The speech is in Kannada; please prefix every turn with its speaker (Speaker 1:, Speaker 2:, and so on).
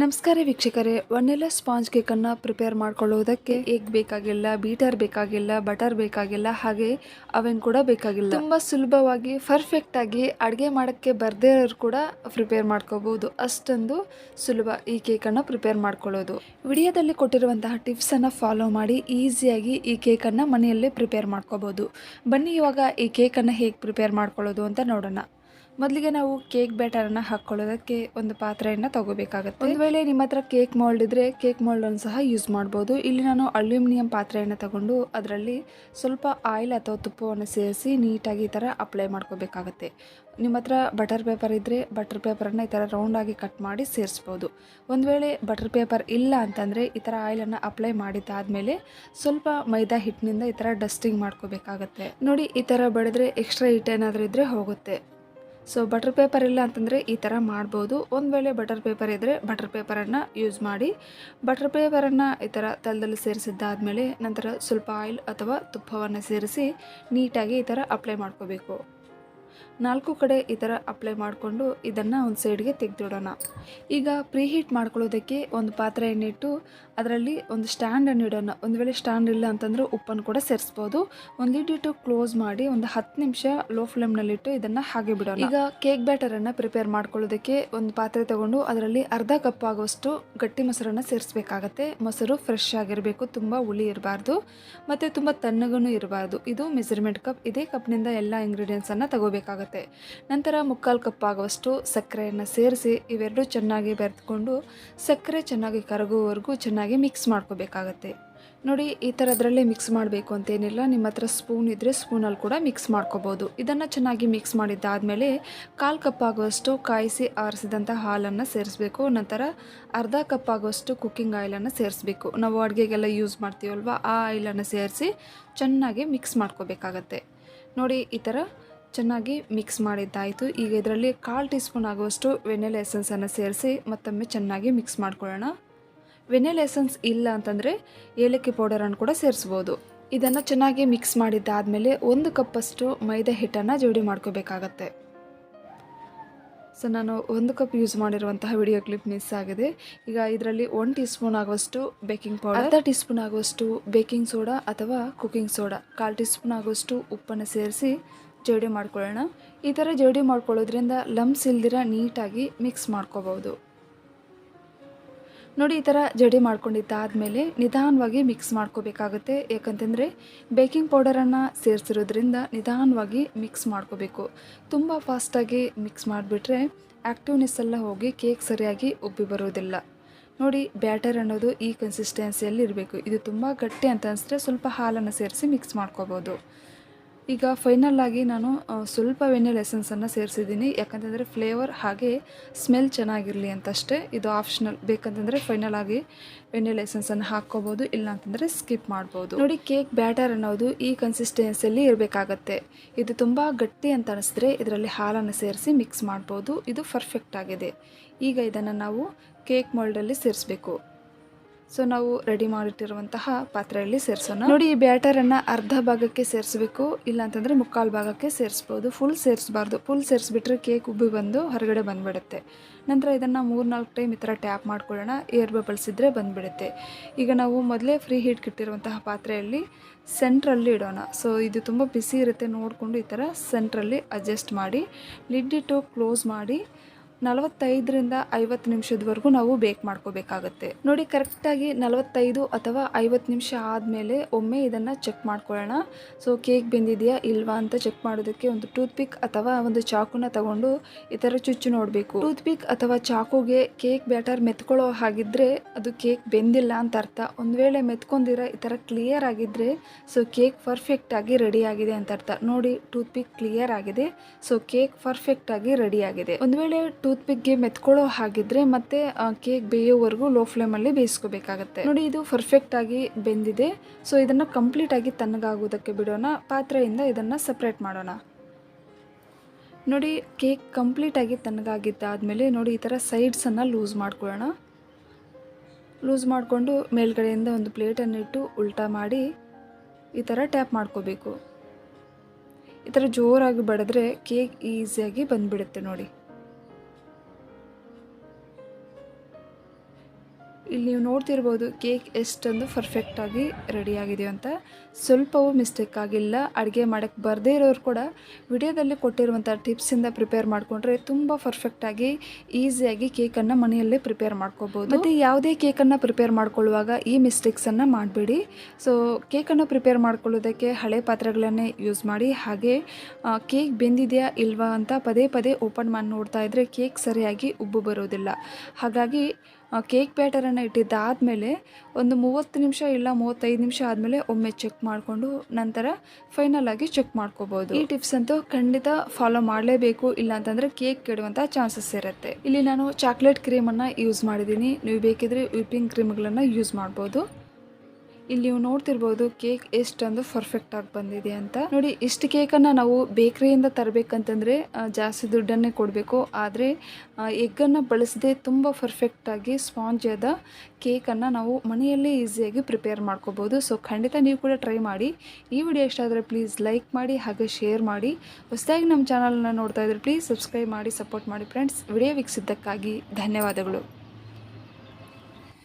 Speaker 1: ನಮಸ್ಕಾರ ವೀಕ್ಷಕರೇ ವನಿಲಾ ಸ್ಪಾಂಜ್ ಕೇಕನ್ನು ಪ್ರಿಪೇರ್ ಮಾಡ್ಕೊಳ್ಳೋದಕ್ಕೆ ಏಗ್ ಬೇಕಾಗಿಲ್ಲ, ಬೀಟರ್ ಬೇಕಾಗಿಲ್ಲ, ಬಟರ್ ಬೇಕಾಗಿಲ್ಲ, ಹಾಗೆ ಅವೆನ್ ಕೂಡ ಬೇಕಾಗಿಲ್ಲ. ತುಂಬ ಸುಲಭವಾಗಿ ಪರ್ಫೆಕ್ಟ್ ಆಗಿ ಅಡುಗೆ ಮಾಡೋಕ್ಕೆ ಬರದೇ ಇರೋರು ಕೂಡ ಪ್ರಿಪೇರ್ ಮಾಡ್ಕೋಬಹುದು ಅಷ್ಟೊಂದು ಸುಲಭ ಈ ಕೇಕನ್ನು ಪ್ರಿಪೇರ್ ಮಾಡ್ಕೊಳ್ಳೋದು. ವಿಡಿಯೋದಲ್ಲಿ ಕೊಟ್ಟಿರುವಂತಹ ಟಿಪ್ಸನ್ನು ಫಾಲೋ ಮಾಡಿ ಈಸಿಯಾಗಿ ಈ ಕೇಕನ್ನು ಮನೆಯಲ್ಲೇ ಪ್ರಿಪೇರ್ ಮಾಡ್ಕೋಬಹುದು ಬನ್ನಿ ಇವಾಗ ಈ ಕೇಕನ್ನು ಹೇಗೆ ಪ್ರಿಪೇರ್ ಮಾಡ್ಕೊಳ್ಳೋದು ಅಂತ ನೋಡೋಣ. ಮೊದಲಿಗೆ ನಾವು ಕೇಕ್ ಬ್ಯಾಟರನ್ನು ಹಾಕ್ಕೊಳ್ಳೋದಕ್ಕೆ ಒಂದು ಪಾತ್ರೆಯನ್ನು ತಗೋಬೇಕಾಗುತ್ತೆ. ಒಂದು ವೇಳೆ ನಿಮ್ಮ ಹತ್ರ ಕೇಕ್ ಮೋಲ್ಡ್ ಇದ್ರೆ ಕೇಕ್ ಮೋಲ್ಡನ್ನು ಸಹ ಯೂಸ್ ಮಾಡ್ಬೋದು. ಇಲ್ಲಿ ನಾನು ಅಲ್ಯೂಮಿನಿಯಂ ಪಾತ್ರೆಯನ್ನು ತಗೊಂಡು ಅದರಲ್ಲಿ ಸ್ವಲ್ಪ ಆಯಿಲ್ ಅಥವಾ ತುಪ್ಪವನ್ನು ಸೇರಿಸಿ ನೀಟಾಗಿ ಈ ಥರ ಅಪ್ಲೈ ಮಾಡ್ಕೋಬೇಕಾಗತ್ತೆ. ನಿಮ್ಮ ಹತ್ರ ಬಟರ್ ಪೇಪರ್ ಇದ್ದರೆ ಬಟರ್ ಪೇಪರನ್ನು ಈ ಥರ ರೌಂಡಾಗಿ ಕಟ್ ಮಾಡಿ ಸೇರಿಸ್ಬೋದು. ಒಂದು ವೇಳೆ ಬಟರ್ ಪೇಪರ್ ಇಲ್ಲ ಅಂತಂದರೆ ಈ ಥರ ಆಯಿಲನ್ನು ಅಪ್ಲೈ ಮಾಡಿದ್ದಾದಮೇಲೆ ಸ್ವಲ್ಪ ಮೈದಾ ಹಿಟ್ಟಿನಿಂದ ಈ ಥರ ಡಸ್ಟಿಂಗ್ ಮಾಡ್ಕೋಬೇಕಾಗತ್ತೆ. ನೋಡಿ ಈ ಥರ ಬಡಿದ್ರೆ ಎಕ್ಸ್ಟ್ರಾ ಹಿಟ್ ಏನಾದರೂ ಇದ್ದರೆ ಹೋಗುತ್ತೆ. ಸೊ ಬಟರ್ ಪೇಪರ್ ಇಲ್ಲ ಅಂತಂದರೆ ಈ ಥರ ಮಾಡ್ಬೋದು. ಒಂದು ವೇಳೆ ಬಟರ್ ಪೇಪರ್ ಇದ್ದರೆ ಬಟರ್ ಪೇಪರನ್ನು ಯೂಸ್ ಮಾಡಿ ಬಟರ್ ಪೇಪರನ್ನು ಈ ಥರ ತಲದಲ್ಲಿ ಸೇರಿಸಿದ್ದಾದಮೇಲೆ ನಂತರ ಸ್ವಲ್ಪ ಆಯಿಲ್ ಅಥವಾ ತುಪ್ಪವನ್ನು ಸೇರಿಸಿ ನೀಟಾಗಿ ಈ ಥರ ಅಪ್ಲೈ ಮಾಡ್ಕೋಬೇಕು. ನಾಲ್ಕು ಕಡೆ ಈ ಥರ ಅಪ್ಲೈ ಮಾಡಿಕೊಂಡು ಇದನ್ನು ಒಂದು ಸೈಡ್ಗೆ ತೆಗೆದಿಡೋಣ. ಈಗ ಪ್ರೀಹೀಟ್ ಮಾಡ್ಕೊಳ್ಳೋದಕ್ಕೆ ಒಂದು ಪಾತ್ರೆಯನ್ನು ಇಟ್ಟು ಅದರಲ್ಲಿ ಒಂದು ಸ್ಟ್ಯಾಂಡನ್ನು ಇಡೋಣ. ಒಂದು ವೇಳೆ ಸ್ಟ್ಯಾಂಡ್ ಇಲ್ಲ ಅಂತಂದರೆ ಉಪ್ಪನ್ನು ಕೂಡ ಸೇರಿಸ್ಬೋದು. ಒಂದು ಲಿಡ್ ಇಟ್ಟು ಕ್ಲೋಸ್ ಮಾಡಿ ಒಂದು ಹತ್ತು ನಿಮಿಷ ಲೋ ಫ್ಲೇಮ್ನಲ್ಲಿಟ್ಟು ಇದನ್ನು ಹಾಗೆ ಬಿಡೋಣ. ಈಗ ಕೇಕ್ ಬ್ಯಾಟರನ್ನು ಪ್ರಿಪೇರ್ ಮಾಡ್ಕೊಳ್ಳೋದಕ್ಕೆ ಒಂದು ಪಾತ್ರೆ ತಗೊಂಡು ಅದರಲ್ಲಿ ಅರ್ಧ ಕಪ್ ಆಗುವಷ್ಟು ಗಟ್ಟಿ ಮೊಸರನ್ನು ಸೇರಿಸ್ಬೇಕಾಗತ್ತೆ. ಮೊಸರು ಫ್ರೆಶ್ ಆಗಿರಬೇಕು, ತುಂಬ ಹುಳಿ ಇರಬಾರ್ದು, ಮತ್ತು ತುಂಬ ತಣ್ಣಗೂ ಇರಬಾರ್ದು. ಇದು ಮೆಜರ್ಮೆಂಟ್ ಕಪ್ ಇದೇ ಕಪ್ನಿಂದ ಎಲ್ಲ ಇಂಗ್ರೀಡಿಯೆಂಟ್ಸನ್ನು ತಗೋಬೇಕಾಗತ್ತೆ. ನಂತರ ಮುಕ್ಕಾಲು ಕಪ್ಪಾಗುವಷ್ಟು ಸಕ್ಕರೆಯನ್ನು ಸೇರಿಸಿ ಇವೆರಡು ಚೆನ್ನಾಗಿ ಬೆರೆದುಕೊಂಡು ಸಕ್ಕರೆ ಚೆನ್ನಾಗಿ ಕರಗುವವರೆಗೂ ಚೆನ್ನಾಗಿ ಮಿಕ್ಸ್ ಮಾಡ್ಕೋಬೇಕಾಗತ್ತೆ. ನೋಡಿ, ಈ ಥರದ್ರಲ್ಲೇ ಮಿಕ್ಸ್ ಮಾಡಬೇಕು ಅಂತೇನಿಲ್ಲ. ನಿಮ್ಮ ಹತ್ರ ಸ್ಪೂನ್ ಇದ್ದರೆ ಸ್ಪೂನಲ್ಲಿ ಕೂಡ ಮಿಕ್ಸ್ ಮಾಡ್ಕೋಬೋದು. ಇದನ್ನು ಚೆನ್ನಾಗಿ ಮಿಕ್ಸ್ ಮಾಡಿದ್ದಾದಮೇಲೆ ಕಾಲು ಕಪ್ಪಾಗುವಷ್ಟು ಕಾಯಿಸಿ ಆರಿಸಿದಂಥ ಹಾಲನ್ನು ಸೇರಿಸ್ಬೇಕು. ನಂತರ ಅರ್ಧ ಕಪ್ಪಾಗುವಷ್ಟು ಕುಕ್ಕಿಂಗ್ ಆಯಿಲನ್ನು ಸೇರಿಸ್ಬೇಕು. ನಾವು ಅಡುಗೆಗೆಲ್ಲ ಯೂಸ್ ಮಾಡ್ತೀವಲ್ವ, ಆ ಆಯಿಲನ್ನು ಸೇರಿಸಿ ಚೆನ್ನಾಗಿ ಮಿಕ್ಸ್ ಮಾಡ್ಕೋಬೇಕಾಗತ್ತೆ. ನೋಡಿ, ಈ ಥರ ಚೆನ್ನಾಗಿ ಮಿಕ್ಸ್ ಮಾಡಿದ್ದಾಯಿತು. ಈಗ ಇದರಲ್ಲಿ ಕಾಲು ಟೀ ಸ್ಪೂನ್ ಆಗುವಷ್ಟು ವೆನಿಲ್ ಎಸೆನ್ಸನ್ನು ಸೇರಿಸಿ ಮತ್ತೊಮ್ಮೆ ಚೆನ್ನಾಗಿ ಮಿಕ್ಸ್ ಮಾಡ್ಕೊಳ್ಳೋಣ. ವೆನಿಲ್ ಎಸೆನ್ಸ್ ಇಲ್ಲ ಅಂತಂದರೆ ಏಲಕ್ಕಿ ಪೌಡರನ್ನು ಕೂಡ ಸೇರಿಸ್ಬೋದು. ಇದನ್ನು ಚೆನ್ನಾಗಿ ಮಿಕ್ಸ್ ಮಾಡಿದ್ದಾದಮೇಲೆ ಒಂದು ಕಪ್ಪಷ್ಟು ಮೈದಾ ಹಿಟ್ಟನ್ನು ಜೋಡಿ ಮಾಡ್ಕೋಬೇಕಾಗತ್ತೆ. ಸೊ, ನಾನು ಒಂದು ಕಪ್ ಯೂಸ್ ಮಾಡಿರುವಂತಹ ವಿಡಿಯೋ ಕ್ಲಿಪ್ ಮಿಸ್ ಆಗಿದೆ. ಈಗ ಇದರಲ್ಲಿ ಒನ್ ಟೀ ಸ್ಪೂನ್ ಆಗುವಷ್ಟು ಬೇಕಿಂಗ್ ಪೌಡರ್ ಅರ್ಧ ಟೀ ಸ್ಪೂನ್ ಆಗುವಷ್ಟು ಬೇಕಿಂಗ್ ಸೋಡಾ ಅಥವಾ ಕುಕಿಂಗ್ ಸೋಡಾ ಕಾಲು ಟೀ ಸ್ಪೂನ್ ಆಗುವಷ್ಟು ಉಪ್ಪನ್ನು ಸೇರಿಸಿ ಜೋಡಿ ಮಾಡ್ಕೊಳ್ಳೋಣ. ಈ ಥರ ಜೋಡಿ ಮಾಡ್ಕೊಳ್ಳೋದ್ರಿಂದ ಲಮ್ಸ್ ಇಲ್ದಿರ ನೀಟಾಗಿ ಮಿಕ್ಸ್ ಮಾಡ್ಕೋಬೋದು. ನೋಡಿ, ಈ ಥರ ಜಡಿ ಮಾಡ್ಕೊಂಡಿದ್ದಾದಮೇಲೆ ನಿಧಾನವಾಗಿ ಮಿಕ್ಸ್ ಮಾಡ್ಕೋಬೇಕಾಗುತ್ತೆ. ಯಾಕಂತಂದರೆ ಬೇಕಿಂಗ್ ಪೌಡರನ್ನು ಸೇರಿಸಿರೋದ್ರಿಂದ ನಿಧಾನವಾಗಿ ಮಿಕ್ಸ್ ಮಾಡ್ಕೋಬೇಕು. ತುಂಬ ಫಾಸ್ಟಾಗಿ ಮಿಕ್ಸ್ ಮಾಡಿಬಿಟ್ರೆ ಆ್ಯಕ್ಟಿವ್ನೆಸ್ ಎಲ್ಲ ಹೋಗಿ ಕೇಕ್ ಸರಿಯಾಗಿ ಉಬ್ಬಿ ಬರೋದಿಲ್ಲ. ನೋಡಿ, ಬ್ಯಾಟರ್ ಅನ್ನೋದು ಈ ಕನ್ಸಿಸ್ಟೆನ್ಸಿಯಲ್ಲಿ ಇರಬೇಕು. ಇದು ತುಂಬ ಗಟ್ಟಿ ಅಂತ ಅನಿಸಿದ್ರೆ ಸ್ವಲ್ಪ ಹಾಲನ್ನು ಸೇರಿಸಿ ಮಿಕ್ಸ್ ಮಾಡ್ಕೋಬೋದು. ಈಗ ಫೈನಲ್ ನಾನು ಸ್ವಲ್ಪ ವೆನಿಲ್ ಎಸೆನ್ಸನ್ನು ಸೇರಿಸಿದ್ದೀನಿ. ಯಾಕಂತಂದರೆ ಫ್ಲೇವರ್ ಹಾಗೆ ಸ್ಮೆಲ್ ಚೆನ್ನಾಗಿರಲಿ ಅಂತಷ್ಟೇ ಇದು ಆಪ್ಷನಲ್ ಬೇಕಂತಂದರೆ ಫೈನಲ್ ಆಗಿ ವೆನಿಲ್ ಎಸೆನ್ಸನ್ನು ಹಾಕ್ಕೋಬೋದು ಇಲ್ಲ ಅಂತಂದರೆ ಸ್ಕಿಪ್ ಮಾಡ್ಬೋದು. ನೋಡಿ ಕೇಕ್ ಬ್ಯಾಟರ್ ಅನ್ನೋದು ಈ ಕನ್ಸಿಸ್ಟೆನ್ಸಿಯಲ್ಲಿ ಇರಬೇಕಾಗತ್ತೆ. ಇದು ತುಂಬ ಗಟ್ಟಿ ಅಂತ ಅನಿಸಿದ್ರೆ ಇದರಲ್ಲಿ ಹಾಲನ್ನು ಸೇರಿಸಿ ಮಿಕ್ಸ್ ಮಾಡ್ಬೋದು. ಇದು ಪರ್ಫೆಕ್ಟ್ ಆಗಿದೆ. ಈಗ ಇದನ್ನು ನಾವು ಕೇಕ್ ಮೋಲ್ಡಲ್ಲಿ ಸೇರಿಸ್ಬೇಕು. ಸೊ ನಾವು ರೆಡಿ ಮಾಡಿಟ್ಟಿರುವಂತಹ ಪಾತ್ರೆಯಲ್ಲಿ ಸೇರಿಸೋಣ. ನೋಡಿ, ಈ ಬ್ಯಾಟರನ್ನು ಅರ್ಧ ಭಾಗಕ್ಕೆ ಸೇರಿಸಬೇಕು ಇಲ್ಲ ಅಂತಂದರೆ ಮುಕ್ಕಾಲು ಭಾಗಕ್ಕೆ ಸೇರಿಸ್ಬೋದು. ಫುಲ್ ಸೇರಿಸಬಾರ್ದು. ಫುಲ್ ಸೇರಿಸ್ಬಿಟ್ರೆ ಕೇಕ್ ಉಬ್ಬಿ ಬಂದು ಹೊರಗಡೆ ಬಂದುಬಿಡುತ್ತೆ. ನಂತರ ಇದನ್ನು ಮೂರು ನಾಲ್ಕು ಟೈಮ್ ಈ ಥರ ಟ್ಯಾಪ್ ಮಾಡ್ಕೊಳ್ಳೋಣ. ಏರ್ ಬಬಲ್ಸ್ ಇದ್ರೆ ಬಂದುಬಿಡುತ್ತೆ. ಈಗ ನಾವು ಮೊದಲೇ ಫ್ರೀ ಹೀಟ್ ಕಿಟ್ಟಿರುವಂತಹ ಪಾತ್ರೆಯಲ್ಲಿ ಸೆಂಟ್ರಲ್ಲಿ ಇಡೋಣ. ಸೊ ಇದು ತುಂಬ ಬಿಸಿ ಇರುತ್ತೆ ನೋಡಿಕೊಂಡು ಈ ಥರ ಸೆಂಟ್ರಲ್ಲಿ ಅಡ್ಜಸ್ಟ್ ಮಾಡಿ ಲಿಡ್ ಇಟ್ಟು ಕ್ಲೋಸ್ ಮಾಡಿ ನಲವತ್ತೈದರಿಂದ ಐವತ್ತು ನಿಮಿಷದವರೆಗೂ ನಾವು ಬೇಕ್ ಮಾಡ್ಕೋಬೇಕಾಗತ್ತೆ. ನೋಡಿ, ಕರೆಕ್ಟಾಗಿ ನಲವತ್ತೈದು ಅಥವಾ ಐವತ್ತು ನಿಮಿಷ ಆದಮೇಲೆ ಒಮ್ಮೆ ಇದನ್ನು ಚೆಕ್ ಮಾಡ್ಕೊಳ್ಳೋಣ. ಸೊ, ಕೇಕ್ ಬೆಂದಿದೆಯಾ ಇಲ್ವಾ ಅಂತ ಚೆಕ್ ಮಾಡೋದಕ್ಕೆ ಒಂದು ಟೂತ್ ಪಿಕ್ ಅಥವಾ ಒಂದು ಚಾಕುನ ತಗೊಂಡು ಈ ಥರ ಚುಚ್ಚು ನೋಡಬೇಕು. ಟೂತ್ ಪಿಕ್ ಅಥವಾ ಚಾಕುಗೆ ಕೇಕ್ ಬ್ಯಾಟರ್ ಮೆತ್ಕೊಳ್ಳೋ ಹಾಗಿದ್ರೆ ಅದು ಕೇಕ್ ಬೆಂದಿಲ್ಲ ಅಂತ ಅರ್ಥ. ಒಂದು ವೇಳೆ ಮೆತ್ಕೊಂಡಿರ, ಈ ಥರ ಕ್ಲಿಯರ್ ಆಗಿದ್ರೆ ಸೊ, ಕೇಕ್ ಪರ್ಫೆಕ್ಟ್ ಆಗಿ ರೆಡಿ ಆಗಿದೆ ಅಂತ ಅರ್ಥ. ನೋಡಿ ಟೂತ್ ಪಿಕ್ ಕ್ಲಿಯರ್ ಆಗಿದೆ. ಸೊ, ಕೇಕ್ ಪರ್ಫೆಕ್ಟ್ ಆಗಿ ರೆಡಿ ಆಗಿದೆ. ಒಂದು ವೇಳೆ ಟೂತ್ ಪಿಕ್ಗೆ ಮೆತ್ಕೊಳ್ಳೋ ಹಾಗಿದ್ರೆ ಮತ್ತೆ ಕೇಕ್ ಬೇಯೋವರೆಗೂ ಲೋ ಫ್ಲೇಮಲ್ಲಿ ಬೇಯಿಸ್ಕೋಬೇಕಾಗತ್ತೆ. ನೋಡಿ, ಇದು ಪರ್ಫೆಕ್ಟ್ ಆಗಿ ಬೆಂದಿದೆ. ಸೊ, ಇದನ್ನ ಕಂಪ್ಲೀಟ್ ಆಗಿ ತಣ್ಣಗಾಗೋದಕ್ಕೆ ಬಿಡೋಣ. ಪಾತ್ರೆಯಿಂದ ಇದನ್ನ ಸಪ್ರೇಟ್ ಮಾಡೋಣ. ನೋಡಿ, ಕೇಕ್ ಕಂಪ್ಲೀಟ್ ಆಗಿ ತಣ್ಣಗಾಗಿದ್ದಾದ್ಮೇಲೆ ನೋಡಿ, ಈ ಥರ ಸೈಡ್ಸನ್ನು ಲೂಸ್ ಮಾಡ್ಕೊಳ್ಳೋಣ. ಲೂಸ್ ಮಾಡಿಕೊಂಡು ಮೇಲ್ಗಡೆಯಿಂದ ಒಂದು ಪ್ಲೇಟನ್ನು ಇಟ್ಟು ಉಲ್ಟಾ ಮಾಡಿ ಈ ಥರ ಟ್ಯಾಪ್ ಮಾಡ್ಕೋಬೇಕು. ಈ ಥರ ಜೋರಾಗಿ ಬಡಿದ್ರೆ ಕೇಕ್ ಈಸಿಯಾಗಿ ಬಂದುಬಿಡುತ್ತೆ ನೋಡಿ. ಇಲ್ಲಿ ನೀವು ನೋಡ್ತಿರ್ಬೋದು ಕೇಕ್ ಎಷ್ಟೊಂದು ಪರ್ಫೆಕ್ಟಾಗಿ ರೆಡಿಯಾಗಿದೆ ಅಂತ. ಸ್ವಲ್ಪವೂ ಮಿಸ್ಟೇಕ್ ಆಗಿಲ್ಲ. ಅಡುಗೆ ಮಾಡೋಕ್ಕೆ ಬರದೇ ಇರೋರು ಕೂಡ ವಿಡಿಯೋದಲ್ಲಿ ಕೊಟ್ಟಿರುವಂಥ ಟಿಪ್ಸಿಂದ ಪ್ರಿಪೇರ್ ಮಾಡಿಕೊಂಡ್ರೆ ತುಂಬ ಪರ್ಫೆಕ್ಟಾಗಿ ಈಸಿಯಾಗಿ ಕೇಕನ್ನು ಮನೆಯಲ್ಲೇ ಪ್ರಿಪೇರ್ ಮಾಡ್ಕೋಬೋದು. ಮತ್ತು ಯಾವುದೇ ಕೇಕನ್ನು ಪ್ರಿಪೇರ್ ಮಾಡ್ಕೊಳ್ಳುವಾಗ ಈ ಮಿಸ್ಟೇಕ್ಸನ್ನು ಮಾಡಬೇಡಿ. ಸೊ ಕೇಕನ್ನು ಪ್ರಿಪೇರ್ ಮಾಡ್ಕೊಳ್ಳೋದಕ್ಕೆ ಹಳೆ ಪಾತ್ರೆಗಳನ್ನೇ ಯೂಸ್ ಮಾಡಿ. ಹಾಗೆ ಕೇಕ್ ಬೆಂದಿದೆಯಾ ಇಲ್ವಾ ಅಂತ ಪದೇ ಪದೇ ಓಪನ್ ಮಾಡಿ ನೋಡ್ತಾ ಇದ್ದರೆ ಕೇಕ್ ಸರಿಯಾಗಿ ಉಬ್ಬು ಬರೋದಿಲ್ಲ. ಹಾಗಾಗಿ ಕೇಕ್ ಬ್ಯಾಟರನ್ನು ಇಟ್ಟಿದ್ದಾದಮೇಲೆ ಒಂದು ಮೂವತ್ತು ನಿಮಿಷ ಇಲ್ಲ ಮೂವತ್ತೈದು ನಿಮಿಷ ಆದಮೇಲೆ ಒಮ್ಮೆ ಚೆಕ್ ಮಾಡಿಕೊಂಡು ನಂತರ ಫೈನಲ್ ಆಗಿ ಚೆಕ್ ಮಾಡ್ಕೋಬೋದು. ಈ ಟಿಪ್ಸ್ ಅಂತೂ ಖಂಡಿತ ಫಾಲೋ ಮಾಡಲೇಬೇಕು ಇಲ್ಲ ಅಂತಂದರೆ ಕೇಕ್ ಕೆಡುವಂಥ ಚಾನ್ಸಸ್ ಇರುತ್ತೆ. ಇಲ್ಲಿ ನಾನು ಚಾಕ್ಲೇಟ್ ಕ್ರೀಮನ್ನು ಯೂಸ್ ಮಾಡಿದ್ದೀನಿ. ನೀವು ಬೇಕಿದ್ರೆ ವಿಪಿಂಗ್ ಕ್ರೀಮ್ಗಳನ್ನು ಯೂಸ್ ಮಾಡ್ಬೋದು. ಇಲ್ಲಿ ನೀವು ನೋಡ್ತಿರ್ಬೋದು ಕೇಕ್ ಎಷ್ಟೊಂದು ಪರ್ಫೆಕ್ಟ್ ಆಗಿ ಬಂದಿದೆ ಅಂತ. ನೋಡಿ, ಇಷ್ಟು ಕೇಕನ್ನು ನಾವು ಬೇಕ್ರಿಯಿಂದ ತರಬೇಕಂತಂದರೆ ಜಾಸ್ತಿ ದುಡ್ಡನ್ನೇ ಕೊಡಬೇಕು. ಆದರೆ ಎಗ್ಗನ್ನು ಬಳಸದೆ ತುಂಬ ಪರ್ಫೆಕ್ಟಾಗಿ ಸ್ಪಾಂಜ್ ಆದ ಕೇಕನ್ನು ನಾವು ಮನೆಯಲ್ಲೇ ಈಸಿಯಾಗಿ ಪ್ರಿಪೇರ್ ಮಾಡ್ಕೋಬೋದು. ಸೊ ಖಂಡಿತ ನೀವು ಕೂಡ ಟ್ರೈ ಮಾಡಿ. ಈ ವಿಡಿಯೋ ಇಷ್ಟ ಆದರೆ ಪ್ಲೀಸ್ ಲೈಕ್ ಮಾಡಿ, ಹಾಗೆ ಶೇರ್ ಮಾಡಿ. ಹೊಸದಾಗಿ ನಮ್ಮ ಚಾನಲ್ನ ನೋಡ್ತಾ ಇದ್ರೆ ಪ್ಲೀಸ್ ಸಬ್ಸ್ಕ್ರೈಬ್ ಮಾಡಿ ಸಪೋರ್ಟ್ ಮಾಡಿ ಫ್ರೆಂಡ್ಸ್ ವಿಡಿಯೋ ವೀಕ್ಷಿದ್ದಕ್ಕಾಗಿ ಧನ್ಯವಾದಗಳು.